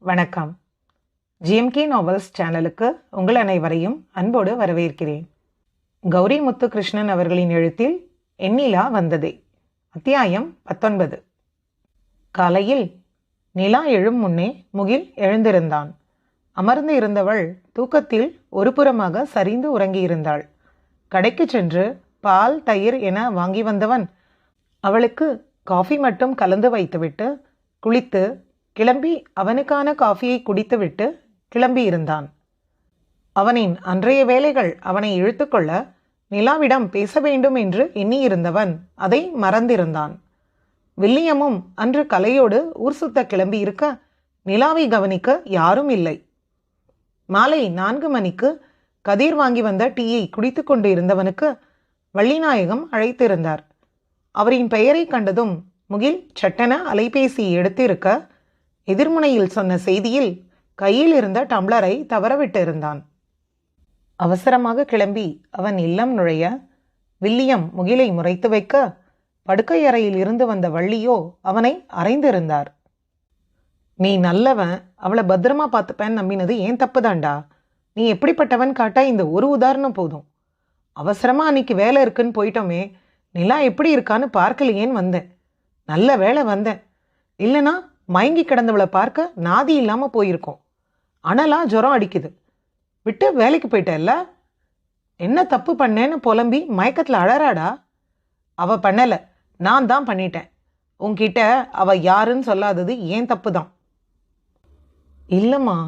வணக்கம். GMK novels சேனலுக்கு உங்கள் அனைவரையும் அன்போடு வரவேற்கிறேன். கௌரி முத்துகிருஷ்ணன் அவர்களின் எழுத்தில் எண்ணிலா வந்ததே. அத்தியாயம் பத்தொன்பது. காலையில் நிலா எழும் முன்னே முகில் எழுந்திருந்தான். அமர்ந்து இருந்தவள் தூக்கத்தில் ஒரு புறமாக சரிந்து உறங்கியிருந்தாள். கடைக்கு சென்று பால் தயிர் என வாங்கி வந்தவன் அவளுக்கு காஃபி மட்டும் கலந்து வைத்துவிட்டு குளித்து கிளம்பி அவனுக்கான காஃபியை குடித்துவிட்டு கிளம்பியிருந்தான் அவனின் அன்றைய வேலைகள் அவனை இழுத்துக்கொள்ள நிலாவிடம் பேச வேண்டும் என்று எண்ணியிருந்தவன் அதை மறந்திருந்தான். வில்லியமும் அன்று கலையோடு ஊர் சுத்த கிளம்பியிருக்க நிலாவை கவனிக்க யாரும் இல்லை. மாலை நான்கு மணிக்கு கதிர் வாங்கி வந்த டீயை குடித்து கொண்டு இருந்தவனுக்கு வள்ளிநாயகம் அழைத்திருந்தார். அவரின் பெயரை கண்டதும் முகில் சட்டென அலைபேசி எடுத்திருக்க எதிர்முனையில் சொன்ன செய்தியில் கையில் இருந்த டம்ளரை தவறவிட்டு இருந்தான். அவசரமாக கிளம்பி அவன் இல்லம் நுழைய வில்லியம் முகிலை முறைத்து வைக்க படுக்கை அறையில் இருந்து வந்த வள்ளியோ அவனை அறைந்திருந்தார். நீ நல்லவன் அவளை பத்திரமா பார்த்துப்பேன் நம்பினது ஏன் தப்புதான்டா நீ எப்படிப்பட்டவன் காட்ட இந்த ஒரு உதாரணம் போதும். அவசரமா அன்னைக்கு வேலை இருக்குன்னு போயிட்டோமே நிலா எப்படி இருக்கான்னு பார்க்கலையேன்னு வந்தேன். நல்ல வேலை வந்தேன். இல்லைனா மயங்கி கிடந்தவளை பார்க்க நாதி இல்லாமல் போயிருக்கோம். அனலா ஜுரம் அடிக்குது. விட்டு வேலைக்கு போயிட்டல்ல? என்ன தப்பு பண்ணேன்னு புலம்பி மயக்கத்தில் அழறாடா? அவ பண்ணலை. நான் தான் பண்ணிட்டேன். உன்கிட்ட அவ யாருன்னு சொல்லாதது ஏன் தப்பு தான் இல்லைம்மா.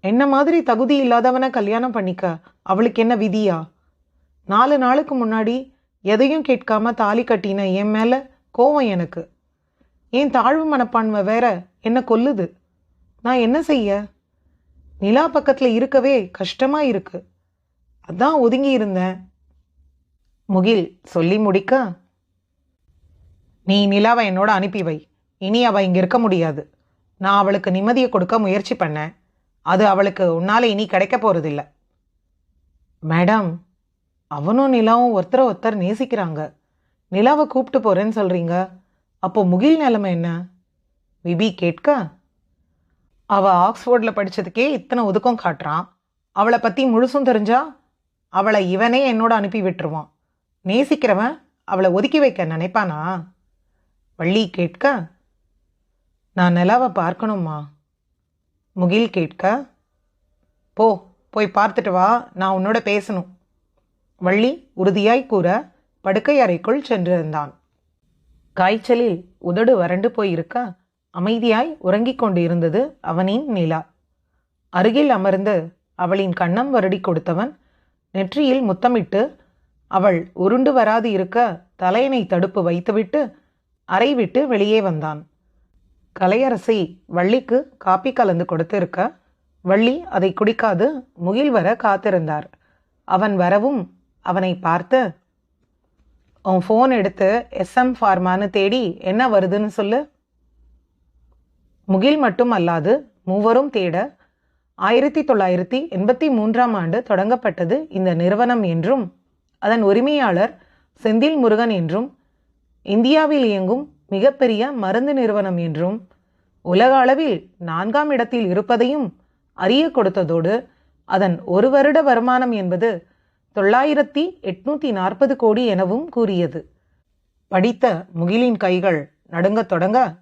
என்ன மாதிரி தகுதி இல்லாதவனை கல்யாணம் பண்ணிக்க அவளுக்கு என்ன விதியா? நாலு நாளுக்கு முன்னாடி எதையும் கேட்காம தாலி கட்டின என் மேலே கோவம் எனக்கு. என் தாழ்வு மனப்பான்மை வேற என்ன கொல்லுது? நான் என்ன செய்ய? நிலா பக்கத்தில் இருக்கவே கஷ்டமா இருக்கு. அதான் ஒதுங்கி இருந்தேன். முகில் சொல்லி முடிக்க. நீ நிலாவை என்னோட அனுப்பி வை. இனி அவள் இங்கே இருக்க முடியாது. நான் அவளுக்கு நிம்மதியை கொடுக்க முயற்சி பண்ணேன். அது அவளுக்கு உன்னால் இனி கிடைக்க போகிறதில்ல மேடம் அவனும் நிலாவும் ஒருத்தரை ஒருத்தர் நேசிக்கிறாங்க. நிலாவை கூப்பிட்டு போகிறேன்னு சொல்கிறீங்க அப்போ முகில் நிலைமை என்ன? விபி கேட்க அவ ஆக்ஸ்போர்டில் படிச்சதுக்கே இத்தனை ஒதுக்கம் காட்டுறான். அவளை பற்றி முழுசும் தெரிஞ்சா அவளை இவனே என்னோட அனுப்பி விட்டுருவான். நேசிக்கிறவன் அவளை ஒதுக்கி வைக்க நினைப்பானா? வள்ளி கேட்க நான் நிலாவை பார்க்கணுமா முகில் கேட்க போ போய் பார்த்துட்டு வா நான் உன்னோட பேசணும். வள்ளி உறுதியாய் கூற படுக்கை அறைக்குள் சென்றிருந்தான். காய்ச்சலில் உதடு வறண்டு போயிருக்க? அமைதியாய் உறங்கிக் கொண்டு இருந்தது அவனின் நிலா அருகில் அமர்ந்து அவளின் கண்ணம் வருடி கொடுத்தவன் நெற்றியில் முத்தமிட்டு அவள் உருண்டு வராது இருக்க தலையணை தடுப்பு வைத்துவிட்டு அறை விட்டு வெளியே வந்தான். கலையரசி வள்ளிக்கு காப்பி கலந்து கொடுத்திருக்க? வள்ளி அதை குடிக்காது முகில் வர காத்திருந்தார். அவன் வரவும் அவனை பார்த்து உன் ஃபோன் எடுத்து எஸ்எம் ஃபார்மான்னு தேடி என்ன வருதுன்னு சொல்லு. முகில் மட்டும் அல்லாது மூவரும் தேட ஆயிரத்தி தொள்ளாயிரத்தி எண்பத்தி மூன்றாம் ஆண்டு தொடங்கப்பட்டது இந்த நிறுவனம் என்றும் அதன் உரிமையாளர் செந்தில் முருகன் என்றும் இந்தியாவில் இயங்கும் மிகப்பெரிய மருந்து நிறுவனம் என்றும் உலக அளவில் நான்காம் இடத்தில் இருப்பதையும் அறிய கொடுத்ததோடு அதன் ஒரு வருட வருமானம் என்பது தொள்ளாயிரத்தி எட்நூத்தி நாற்பது கோடி எனவும் கூறியது. படித்த முகிலின் கைகள் நடுங்கத் தொடங்க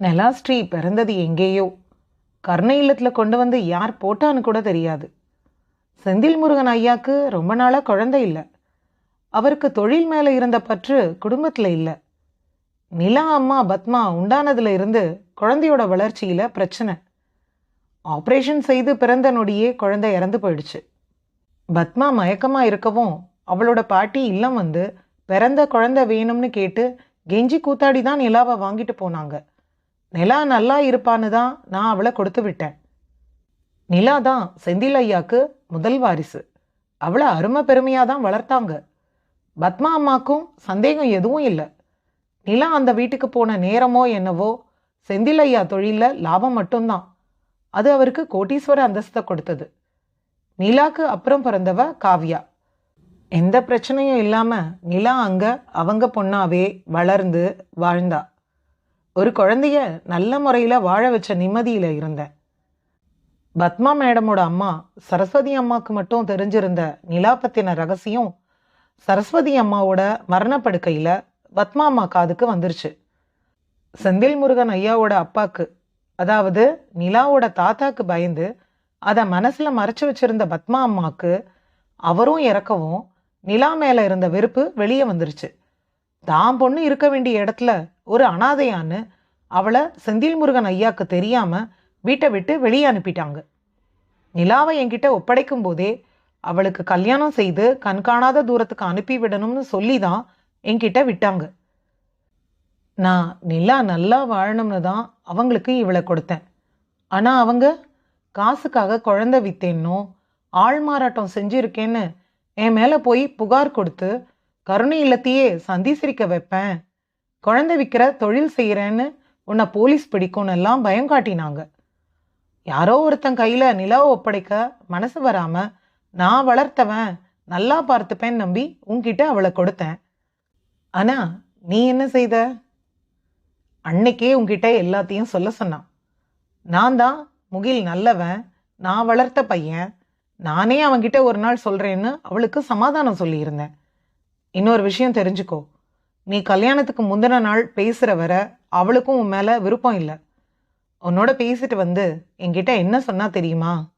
நெலாஸ்ட்ரீ பிறந்தது எங்கேயோ? கர்ண இல்லத்தில் கொண்டு வந்து யார் போட்டான்னு கூட தெரியாது. செந்தில் முருகன் ஐயாக்கு ரொம்ப நாளாக குழந்தை இல்லை. அவருக்கு தொழில் மேலே இருந்த பற்று குடும்பத்தில் இல்லை. நிலா அம்மா பத்மா உண்டானதுல இருந்து குழந்தையோட வளர்ச்சியில் பிரச்சனை. ஆப்ரேஷன் செய்து பிறந்த நொடியே குழந்தை இறந்து போயிடுச்சு. பத்மா மயக்கமாக இருக்கவும் அவளோட பாட்டி இல்லம் வந்து பிறந்த குழந்தை வேணும்னு கேட்டு கெஞ்சி கூத்தாடி தான் நிலாவை வாங்கிட்டு போனாங்க. நிலா நல்லா இருப்பான்னு தான் நான் அவளை கொடுத்து விட்டேன். நிலா தான் செந்தில் ஐயாக்கு முதல் வாரிசு. அவளை அருமை பெருமையாக தான் வளர்த்தாங்க. பத்மா அம்மாக்கும் சந்தேகம் எதுவும் இல்லை. நிலா அந்த வீட்டுக்கு போன நேரமோ என்னவோ செந்தில் ஐயா தொழிலில் லாபம் மட்டும்தான். அது அவருக்கு கோட்டீஸ்வர அந்தஸ்தை கொடுத்தது. நிலாக்கு அப்புறம் பிறந்தவ காவ்யா. எந்த பிரச்சனையும் இல்லாமல் நிலா அங்கே அவங்க பொண்ணாவே வளர்ந்து வாழ்ந்தா. ஒரு குழந்தைய நல்ல முறையில் வாழ வச்ச நிம்மதியில் இருந்தேன் பத்மா மேடமோட அம்மா சரஸ்வதி அம்மாவுக்கு மட்டும் தெரிஞ்சிருந்த நிலா பத்தின ரகசியம் சரஸ்வதி அம்மாவோட மரணப்படுக்கையில் பத்மா அம்மா காதுக்கு வந்துருச்சு. செந்தில் முருகன் ஐயாவோட அப்பாக்கு அதாவது நிலாவோட தாத்தாக்கு பயந்து அதை மனசில் மறைச்சு வச்சிருந்த பத்மா அம்மாவுக்கு அவரும் இறக்கவும் நிலா மேலே இருந்த வெறுப்பு வெளியே வந்துருச்சு. தான் பொண்ணு இருக்க வேண்டிய இடத்துல ஒரு அனாதையான்னு அவளை செந்தில் முருகன் ஐயாக்கு தெரியாமல் வீட்டை விட்டு வெளியே அனுப்பிட்டாங்க. நிலாவை என்கிட்ட ஒப்படைக்கும் போதே அவளுக்கு கல்யாணம் செய்து கண்காணாத தூரத்துக்கு அனுப்பி விடணும்னு சொல்லி தான் என்கிட்ட விட்டாங்க. நான் நிலா நல்லா வாழணும்னு தான் அவங்களுக்கு இவளை கொடுத்தேன். ஆனால் அவங்க காசுக்காக குழந்தை வித்தேன்னோ? ஆள் மாறாட்டம் செஞ்சிருக்கேன்னு என் மேலே போய் புகார் கொடுத்து கருணை இல்லத்தையே சந்தி சிரிக்க வைப்பேன். குழந்தை விற்கிற தொழில் செய்கிறேன்னு உன்னை போலீஸ் பிடிக்கும்னு எல்லாம் பயம் காட்டினாங்க. யாரோ ஒருத்தன் கையில் நிலவை ஒப்படைக்க மனசு வராமல் நான் வளர்த்தவன் நல்லா பார்த்துப்பேன் நம்பி உன்கிட்ட அவளை கொடுத்தேன். ஆனால் நீ என்ன செய்த? அன்னைக்கே உன்கிட்ட எல்லாத்தையும் சொல்ல சொன்னான். நான் தான் முகில் நல்லவன் நான் வளர்த்த பையன் நானே அவன்கிட்ட ஒரு நாள் சொல்கிறேன்னு அவளுக்கு சமாதானம் சொல்லியிருந்தேன். இன்னொரு விஷயம் தெரிஞ்சுக்கோ. நீ கல்யாணத்துக்கு முந்தின நாள் பேசுகிற வர அவளுக்கும் உன் மேலே விருப்பம் இல்லை. உன்னோட பேசிட்டு வந்து என்கிட்ட என்ன சொன்னால் தெரியுமா?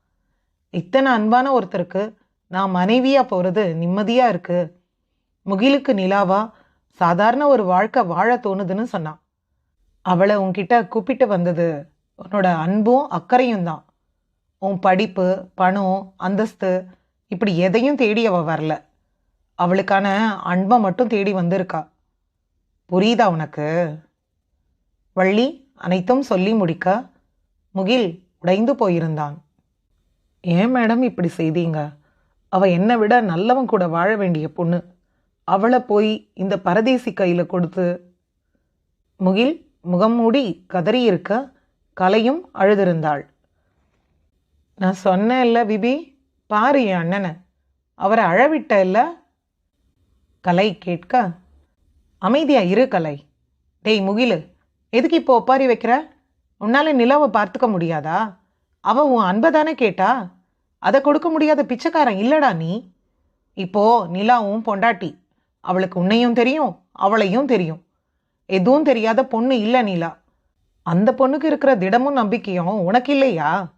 இத்தனை அன்பான ஒருத்தருக்கு நான் மனைவியாக போகிறது நிம்மதியாக இருக்குது முகிலுக்கு நிலாவா சாதாரண ஒரு வாழ்க்கை வாழ தோணுதுன்னு சொன்னான். அவளை உன்கிட்ட கூப்பிட்டு வந்தது உன்னோட அன்பும் அக்கறையும் தான். உன் படிப்பு பணம் அந்தஸ்து இப்படி எதையும் தேடி அவ வரல. அவளுக்கான அன்பை மட்டும் தேடி வந்திருக்கா. புரியுதா உனக்கு? வள்ளி அனைத்தும் சொல்லி முடிக்க முகில் உடைந்து போயிருந்தான். ஏன் மேடம் இப்படி செய்தீங்க? அவ என்னை விட நல்லவன் கூட வாழ வேண்டிய பொண்ணு. அவளை போய் இந்த பரதேசி கையில் கொடுத்து முகில் முகம் மூடி கதறியிருக்க கலையும் அழுதிருந்தாள். நான் சொன்னேன் இல்லை விபி பாரு என் அண்ணனை. அவரை அழவிட்ட இல்ல கலை கேட்க. அமைதியா இரு கலை. டேய் முகிலு எதுக்கு இப்போ ஒப்பாரி வைக்கிற? உன்னால நிலாவை பார்த்துக்க முடியாதா? அவ உன் அன்பை தானே கேட்டா? அதை கொடுக்க முடியாத பிச்சைக்காரன் இல்லடா நீ. இப்போ நிலாவும் பொண்டாட்டி. அவளுக்கு உன்னையும் தெரியும் அவளையும் தெரியும். எதுவும் தெரியாத பொண்ணு இல்லை நிலா. அந்த பொண்ணுக்கு இருக்கிற திடமும் நம்பிக்கையும் உனக்கு இல்லையா?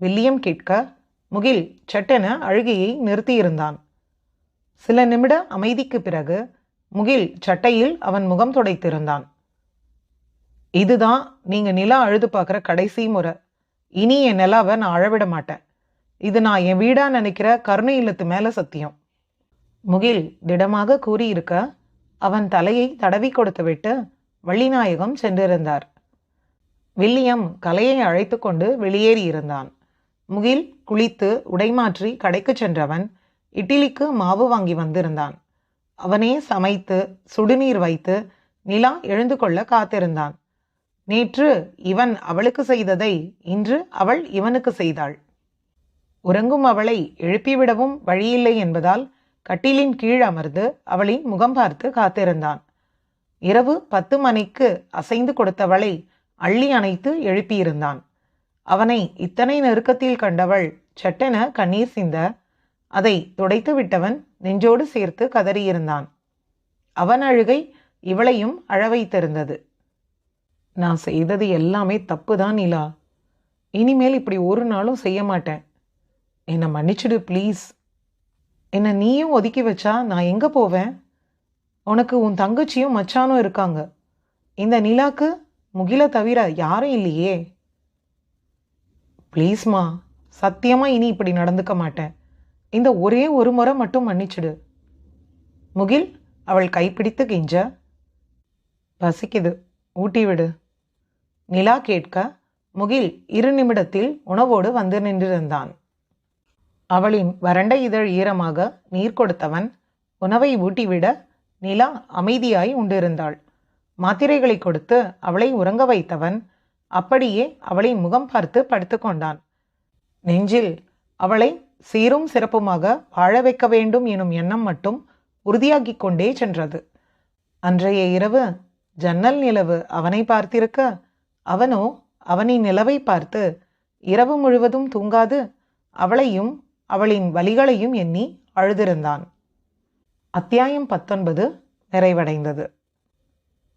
வில்லியம் கேட்க முகில் சட்டென அழுகையை நிறுத்தியிருந்தான். சில நிமிட அமைதிக்கு பிறகு முகில் சட்டையில் அவன் முகம் துடைத்திருந்தான். இதுதான் நீங்க நிலா அழுது பார்க்குற கடைசி முறை. இனி என் நிலாவை நான் அழவிட மாட்டேன். இது நான் என் வீடா நினைக்கிற கருணை இல்லத்து மேல சத்தியம். முகில் திடமாக கூறியிருக்க அவன் தலையை தடவி கொடுத்துவிட்டு வள்ளிநாயகம் சென்றிருந்தார். வில்லியம் கலையை அழைத்து கொண்டு வெளியேறியிருந்தான் முகில் குளித்து உடைமாற்றி கடைக்கு சென்றவன் இட்லிக்கு மாவு வாங்கி வந்திருந்தான். அவனே சமைத்து சுடுநீர் வைத்து நிலா எழுந்து கொள்ள காத்திருந்தான். நேற்று இவன் அவளுக்கு செய்ததை இன்று அவள் இவனுக்கு செய்தாள். உறங்கும் அவளை எழுப்பிவிடவும் வழியில்லை என்பதால் கட்டிலின் கீழ் அமர்ந்து அவளின் முகம் பார்த்து காத்திருந்தான். இரவு பத்து மணிக்கு அசைந்து கொடுத்தவளை அள்ளி அணைத்து எழுப்பியிருந்தான். அவனை இத்தனை நெருக்கத்தில் கண்டவள் சட்டென கண்ணீர் சிந்த அதை துடைத்து விட்டவன் நெஞ்சோடு சேர்த்து கதறியிருந்தான். அவன் அழுகை இவளையும் அழ வைத்திருந்தது. நான் செய்தது எல்லாமே தப்பு தான் நிலா. இனிமேல் இப்படி ஒரு நாளும் செய்ய மாட்டேன். என்னை மன்னிச்சிடு ப்ளீஸ் என்னை நீயும் ஒதுக்கி வச்சா நான் எங்கே போவேன்? உனக்கு உன் தங்கச்சியும் மச்சானும் இருக்காங்க. இந்த நிலாக்கு முகில தவிர யாரும் இல்லையே. ப்ளீஸ்மா சத்தியமாக இனி இப்படி நடந்துக்க மாட்டேன். இந்த ஒரே ஒரு முறை மட்டும் மன்னிச்சிடு. முகில் அவள் கைப்பிடித்து கெஞ்ச. பசிக்குது ஊட்டி விடு. நிலா கேட்க முகில் இரு நிமிடத்தில் உணவோடு வந்து நின்றிருந்தான். அவளின் வறண்ட இதழ் ஈரமாக நீர் கொடுத்தவன் உணவை ஊட்டிவிட நிலா அமைதியாய் உண்டிருந்தாள். மாத்திரைகளை கொடுத்து அவளை உறங்க வைத்தவன் அப்படியே அவளை முகம் பார்த்து படுத்துக்கொண்டான் நெஞ்சில் அவளை சீரும் சிறப்புமாக வாழ வைக்க வேண்டும் எனும் எண்ணம் மட்டும் உறுதியாகி கொண்டே சென்றது. அன்றைய இரவு ஜன்னல் நிலவு அவனை பார்த்திருக்க அவனோ அவனின் நிலவை பார்த்து இரவு முழுவதும் தூங்காது அவளையும் அவளின் வலிகளையும் எண்ணி அழுதிருந்தான். அத்தியாயம் பத்தொன்பது நிறைவடைந்தது.